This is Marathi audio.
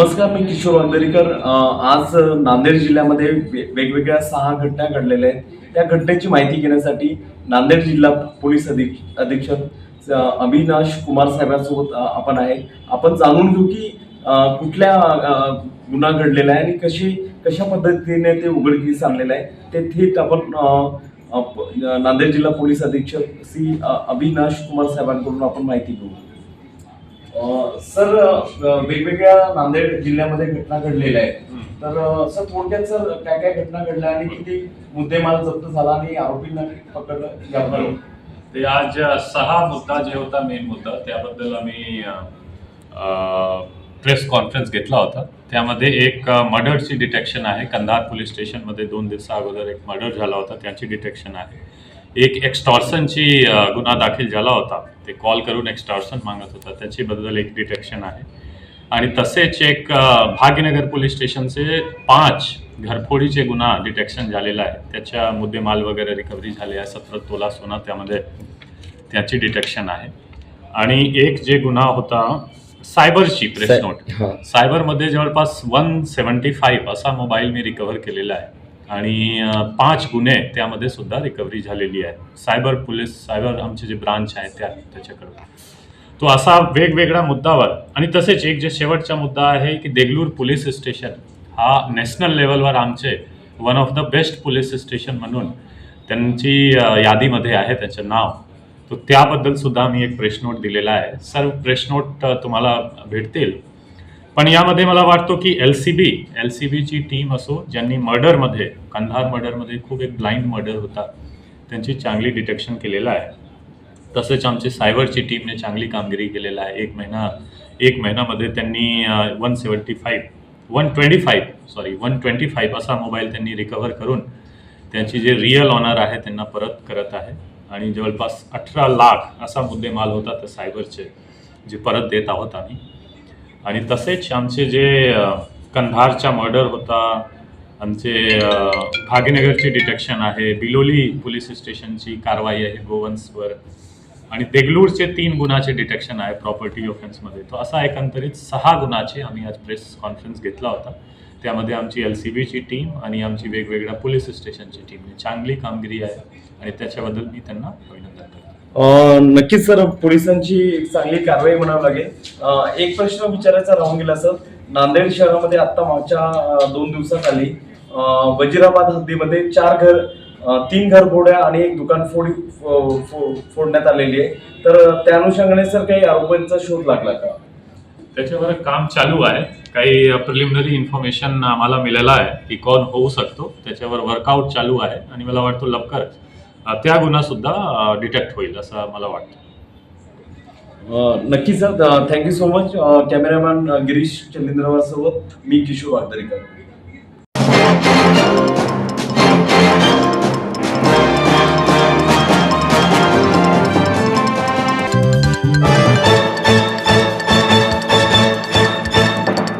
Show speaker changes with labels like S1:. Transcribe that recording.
S1: नमस्कार मी किशोर वांदरीकर. आज नांदेड जिल्ह्यामध्ये वेगवेगळ्या सहा घटना घडलेल्या आहेत. त्या घटनेची माहिती घेण्यासाठी नांदेड जिल्हा पोलीस अधिक अधीक्षक अविनाश कुमार साहेबांसोबत आपण आहे. आपण जाणून घेऊ की कुठल्या गुन्हा घडलेला आहे आणि कशी कशा पद्धतीने ते उघडकीस आणलेलं आहे. ते थेट आपण नांदेड जिल्हा पोलीस अधीक्षक श्री अविनाश कुमार साहेबांकडून आपण माहिती घेऊ. सर वेगवेगळ्या नांदेड जिल्ह्यामध्ये घटना घडलेल्या आहेत. तर सर थोडक्यात सर काय काय घटना घडल्या आणि किती मुद्देमाल जप्त झाला आणि आरोपींना पकडलं याबद्दल?
S2: ते आज सहा मुद्दा जे होता मेन मुद्दा त्याबद्दल आम्ही प्रेस कॉन्फरन्स घेतला होता. त्यामध्ये एक मर्डरची डिटेक्शन आहे. कंधार पोलीस स्टेशनमध्ये दोन दिवसा अगोदर एक मर्डर झाला होता. त्याची डिटेक्शन आहे. एक एक्स्टॉर्सनची गुन्हा दाखल झाला होता. ते कॉल करून एक्स्टॉर्सन मागत होता. त्याची बद्दल एक डिटेक्शन आहे. आणि तसेच एक भाग्यनगर पोलीस स्टेशनचे पाच घरफोडीचे गुन्हा डिटेक्शन झालेला आहे. त्याच्या मुद्देमाल वगैरे रिकव्हरी झाले आहे. सतरा तोला सोना त्यामध्ये त्याची डिटेक्शन आहे. आणि एक जे गुन्हा होता सायबरची प्रेस नोट सायबरमध्ये जवळपास वन सेवन्टी फाईव्ह असा मोबाईल मी रिकव्हर केलेला आहे. आणि पाच गुन्हे त्यामध्ये सुद्धा रिकव्हरी झालेली आहे सायबर पोलीस सायबर आमचे जे ब्रांच आहे त्या त्याच्याकडून तो असा वेगवेगळ्या मुद्दावर आणि तसेच एक जे शेवटचा मुद्दा आहे की देगलूर पोलीस स्टेशन हा नॅशनल लेवलवर आमचे one of the best police station म्हणून त्यांची यादीमध्ये आहे त्याचं नाव. तो त्याबद्दल सुद्धा मी एक प्रेस नोट दिलेला आहे. सर्व प्रेस नोट तुम्हाला भेटतील. पण यामध्ये मला वाटतो की L C B L C बीची टीम असो ज्यांनी मर्डरमध्ये कंधार मर्डरमध्ये खूप एक ब्लाइंड मर्डर होता त्यांची चांगली डिटेक्शन केलेलं आहे. तसेच आमची सायबरची टीमने चांगली कामगिरी केलेलं आहे. एक महिना एक महिन्यामध्ये त्यांनी one seventy five one twenty five sorry one twenty five असा मोबाईल त्यांनी रिकवर करून त्यांची जे रिअल ऑनर आहे त्यांना परत करत आहे. आणि जवळपास अठरा लाख असा मुद्देमाल होता तर सायबरचे जे परत देत आहोत आम्ही. आणि तसेच आमचे जे कंधारचा मर्डर होता आमचे भाग्यनगरचे डिटेक्शन आहे बिलोली पोलीस स्टेशनची कारवाई आहे गोवन्सवर आणि देगलूरचे तीन गुन्हाचे डिटेक्शन आहे प्रॉपर्टी ऑफेन्समध्ये तो असा एकंदरीत सहा गुन्हाचे आम्ही आज प्रेस कॉन्फरन्स घेतला होता. त्यामध्ये आमची एल सी बीची टीम आणि आमची वेगवेगळ्या पोलीस स्टेशनची टीमने चांगली कामगिरी आहे आणि त्याच्याबद्दल मी त्यांना अभिनंदन करतो.
S1: नक्कीच सर पोलिसांची एक चांगली कारवाई म्हणावी लागेल. एक प्रश्न विचारायचा राहून गेला सर. नांदेड शहरामध्ये आता मागच्या दोन दिवसात आली. वजिराबाद हद्दीमध्ये चार घर तीन घर फोड्या आणि एक दुकान फोडी फो- फोडण्यात आलेली आहे. तर त्या अनुषंगाने सर काही आरोपींचा शोध लागला का?
S2: त्याच्यावर काम चालू आहे. काही प्रिलिमिनरी इन्फॉर्मेशन आम्हाला मिळालं आहे की कोण होऊ शकतो. त्याच्यावर वर्कआउट चालू आहे आणि मला वाटतं लवकरच. त्या गुन्हा सुद्धा डिटेक्ट होईल असं मला वाटतं.
S1: नक्की sir. Thank you so much cameraman Girish Chandrawar सोबत मी किशोर वागदरीकर